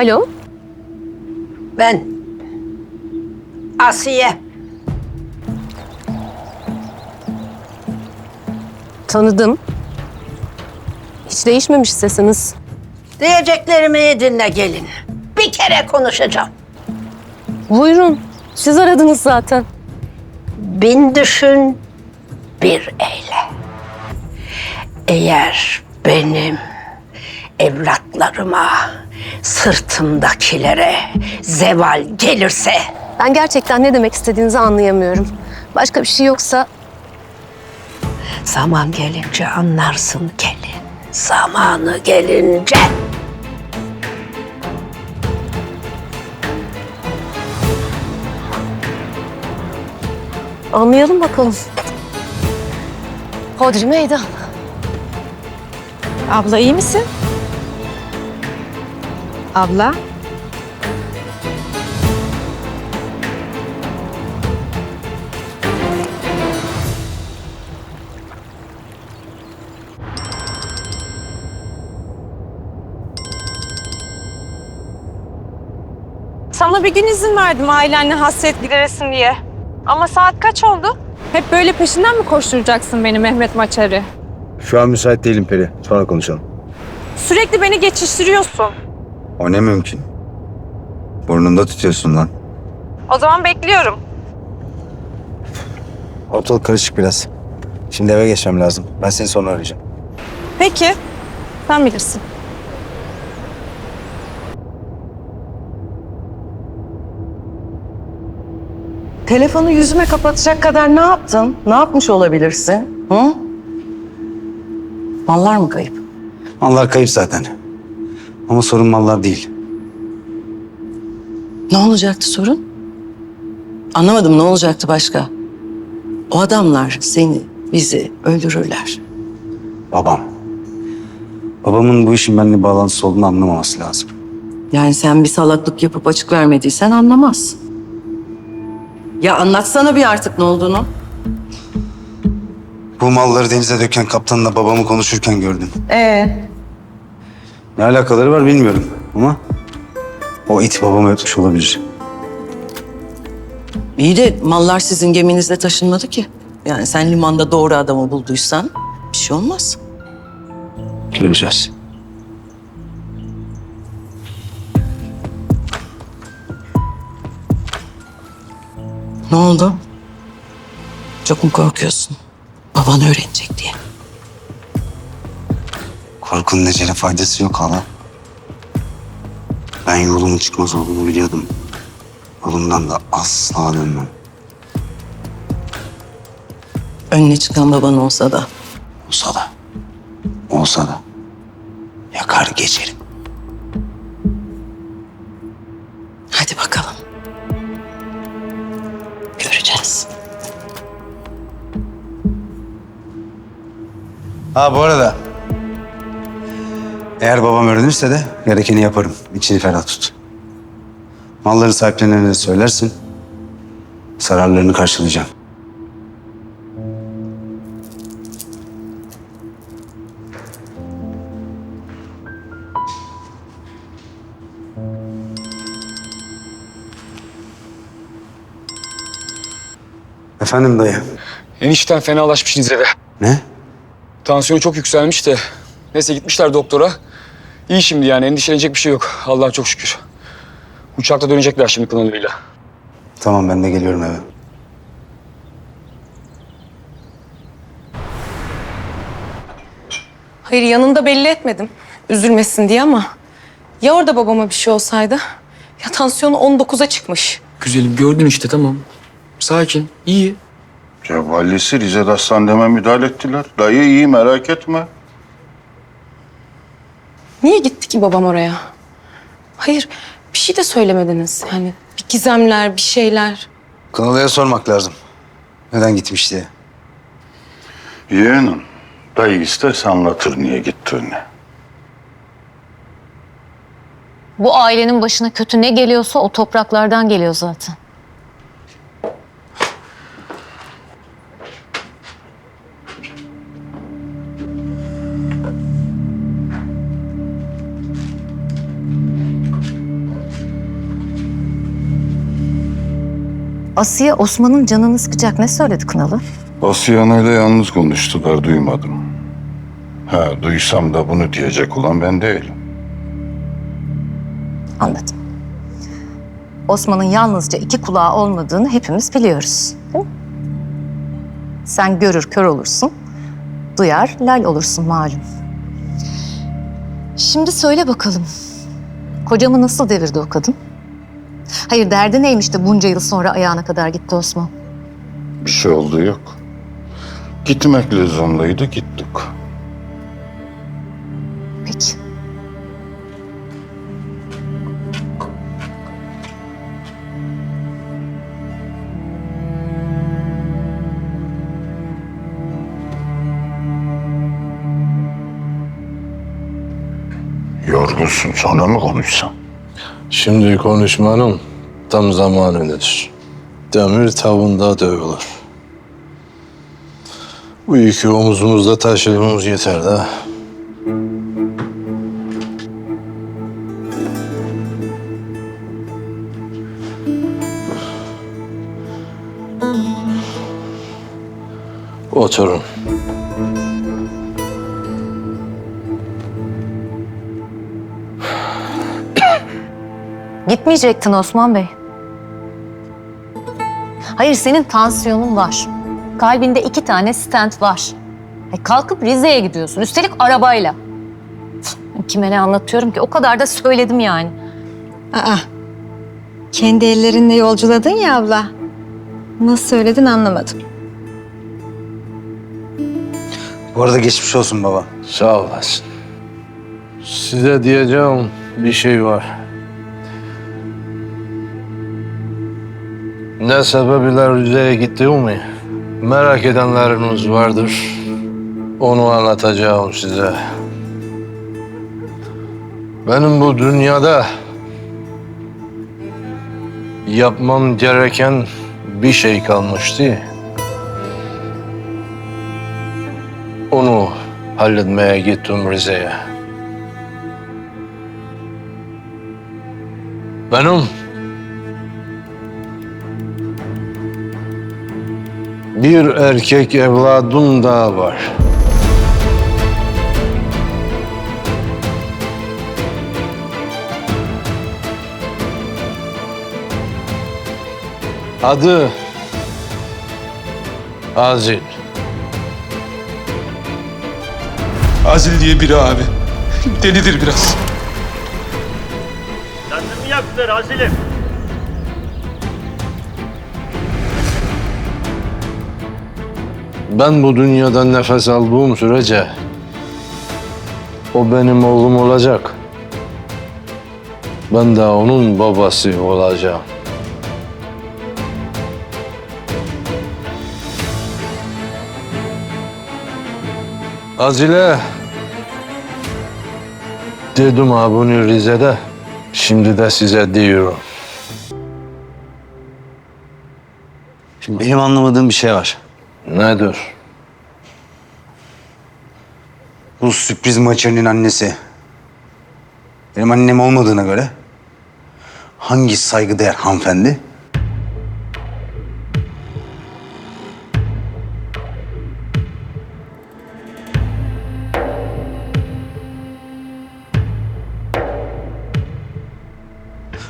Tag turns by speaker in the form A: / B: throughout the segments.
A: Alo?
B: Ben Asiye.
A: Tanıdım. Hiç değişmemiş sesiniz.
B: Diyeceklerimi iyi dinle gelin. Bir kere konuşacağım.
A: Buyurun. Siz aradınız zaten.
B: Bin düşün, bir eyle. Eğer benim evlatlarıma, sırtımdakilere zeval gelirse
A: Ben gerçekten ne demek istediğinizi anlayamıyorum. Başka bir şey yoksa
B: zaman gelince anlarsın gelin. Zamanı gelince.
A: anlayalım bakalım. Hodri meydan.
C: Abla iyi misin? Abla? Sana bir gün izin verdim ailenle hasret gideresin diye. Ama saat kaç oldu? Hep böyle peşinden mi koşturacaksın beni Mehmet Maçarı?
D: Şu an müsait değilim Peri. Sonra konuşalım.
C: Sürekli beni geçiştiriyorsun.
D: O ne mümkün? Burnunda tutuyorsun lan.
C: O zaman bekliyorum.
D: Ortalık karışık biraz. Şimdi eve geçmem lazım. Ben seni sonra arayacağım.
C: Peki. Sen bilirsin.
E: Telefonu yüzüme kapatacak kadar ne yaptın? Ne yapmış olabilirsin? Hı? Mallar mı kayıp?
D: Mallar kayıp zaten. Ama sorun mallar değil.
E: Ne olacaktı sorun? Anlamadım ne olacaktı başka? O adamlar seni, bizi öldürürler.
D: Babam. Babamın bu işin benimle bağlantısı olduğunu anlamaması lazım.
E: Yani sen bir salaklık yapıp açık vermediysen anlamaz. Ya anlatsana bir artık ne olduğunu.
D: Bu malları denize döken kaptanla babamı konuşurken gördüm.
E: Ee,
D: Ne alakaları var bilmiyorum ama o it babamı öpmüş olabilir.
E: iyi de mallar sizin geminizle taşınmadı ki. Yani sen limanda doğru adamı bulduysan bir şey olmaz.
D: Göreceğiz.
E: Ne oldu? Çok mu korkuyorsun? Baban öğrenecek diye.
D: Korkunun necele faydası yok hala. Ben yolumun çıkmaz olduğunu biliyordum. Yolumdan da asla dönmem.
E: Önüne çıkan baban olsa da.
D: Olsa da. Olsa da. Yakar geçerim.
E: Hadi bakalım. Göreceğiz.
D: Ha bu arada. Eğer babam öğrenirse de gerekeni yaparım. İçini ferah tut. Malların sahiplerine de söylersin. Zararlarını karşılayacağım. Efendim dayı.
F: Enişten fenalaşmış Nize'de.
D: Ne?
F: Tansiyonu çok yükselmiş de. Neyse gitmişler doktora. İyi şimdi yani endişelenecek bir şey yok. Allah'a çok şükür. Uçakla dönecekler şimdi Kınalı'yla.
D: Tamam ben de geliyorum eve.
C: Hayır yanında belli etmedim. Üzülmesin diye ama. Ya orada babama bir şey olsaydı? Ya tansiyonu 19'a çıkmış.
F: Güzelim gördün işte tamam. Sakin, iyi.
G: Cevvalisi Rize Hastanesi'ne müdahale ettiler. Dayı iyi merak etme.
C: Niye gitti ki babam oraya? Hayır bir şey de söylemediniz. Yani bir gizemler, bir şeyler.
D: Kınalı'ya sormak lazım. Neden gitmiş diye.
G: Yeğenim, dayı isterse anlatır niye gittiğini.
H: Bu ailenin başına kötü ne geliyorsa o topraklardan geliyor zaten.
I: Asiye Osman'ın canını sıkacak ne söyledi Kınalı?
G: Asiye Ana'yla yalnız konuştular duymadım. Ha duysam da bunu diyecek olan ben değilim.
I: Anladım. Osman'ın yalnızca iki kulağı olmadığını hepimiz biliyoruz. Değil mi? Sen görür kör olursun, duyar lal olursun malum. Şimdi söyle bakalım. Kocamı nasıl devirdi o kadın? Hayır derdi neymiş de bunca yıl sonra ayağına kadar gitti Osman?
G: Bir şey olduğu yok. Gitmek lüzumluydu gittik.
I: Peki.
G: Yorgunsun sonra mı konuşsam?
J: Şimdi konuşmanın tam zamanıdır. Demir tavında dövülür. Bu yükü omuzumuzda taşıdığımız yeter de. Oturun.
I: Gitmeyecektin Osman Bey. Hayır senin tansiyonun var. Kalbinde iki tane stent var. E, kalkıp Rize'ye gidiyorsun. Üstelik arabayla. Kime ne anlatıyorum ki? O kadar da söyledim yani.
C: Aa, kendi ellerinle yolculadın ya abla. Nasıl söyledin anlamadım.
D: Bu arada geçmiş olsun baba.
J: Sağ olasın. Size diyeceğim bir şey var. Ne sebebiyle Rize'ye gittiğimi merak edenleriniz vardır. Onu anlatacağım size. Benim bu dünyada yapmam gereken bir şey kalmıştı. Onu halletmeye gittim Rize'ye. Benim bir erkek evladım daha var. Adı Azil.
K: Azil diye biri abi. Delidir biraz.
L: Kendimi yaktılar Azilim.
J: Ben bu dünyadan nefes aldığım sürece o benim oğlum olacak. Ben de onun babası olacağım. Azile dedim ha bunu Rize'de. Şimdi de size diyorum.
D: Şimdi benim anlamadığım bir şey var.
J: Nedir?
D: Bu sürpriz maçının annesi. Benim annem olmadığına göre hangi saygıdeğer hanımefendi?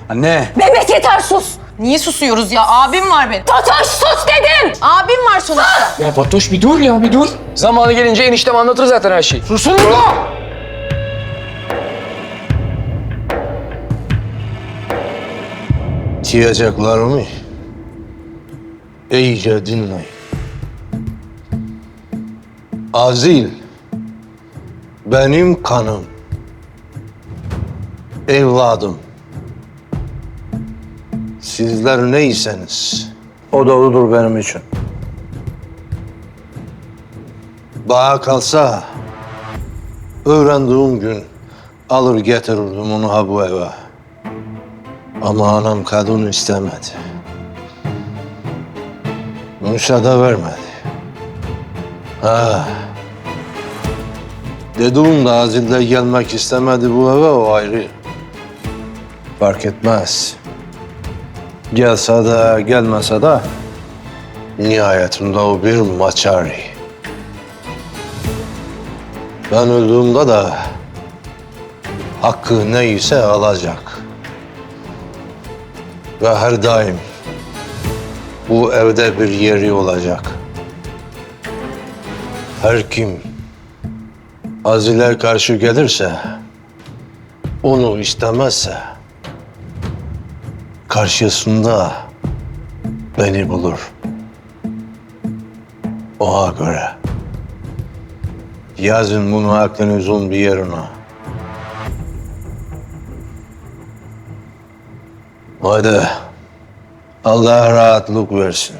D: Anne.
B: Mehmet yeter sus.
C: Niye susuyoruz ya? Abim var benim.
B: Fatoş sus dedim.
C: Abim var sonuçta.
F: Ya Fatoş bir dur ya bir dur. Zamanı gelince eniştem anlatır zaten her şeyi. Susun burada!
J: Diyeceklerimi iyice dinleyin. Azil benim kanım, evladım. Sizler neyseniz o doğrudur benim için. Bana kalsa öğrendiğim gün alır getirirdim onu ha bu eve. Ama anam kadın istemedi. Müsaade vermedi. Ha. Dedim de Azil'de gelmek istemedi bu eve o ayrı. Fark etmez. Gelse de gelmese de nihayetinde o bir maçari. Ben öldüğümde de hakkı neyse alacak. Ve her daim bu evde bir yeri olacak. Her kim Azile karşı gelirse, onu istemezse, karşısında beni bulur. Ona göre. Yazın bunu aklınızın bir yerine. Haydi Allah rahatlık versin.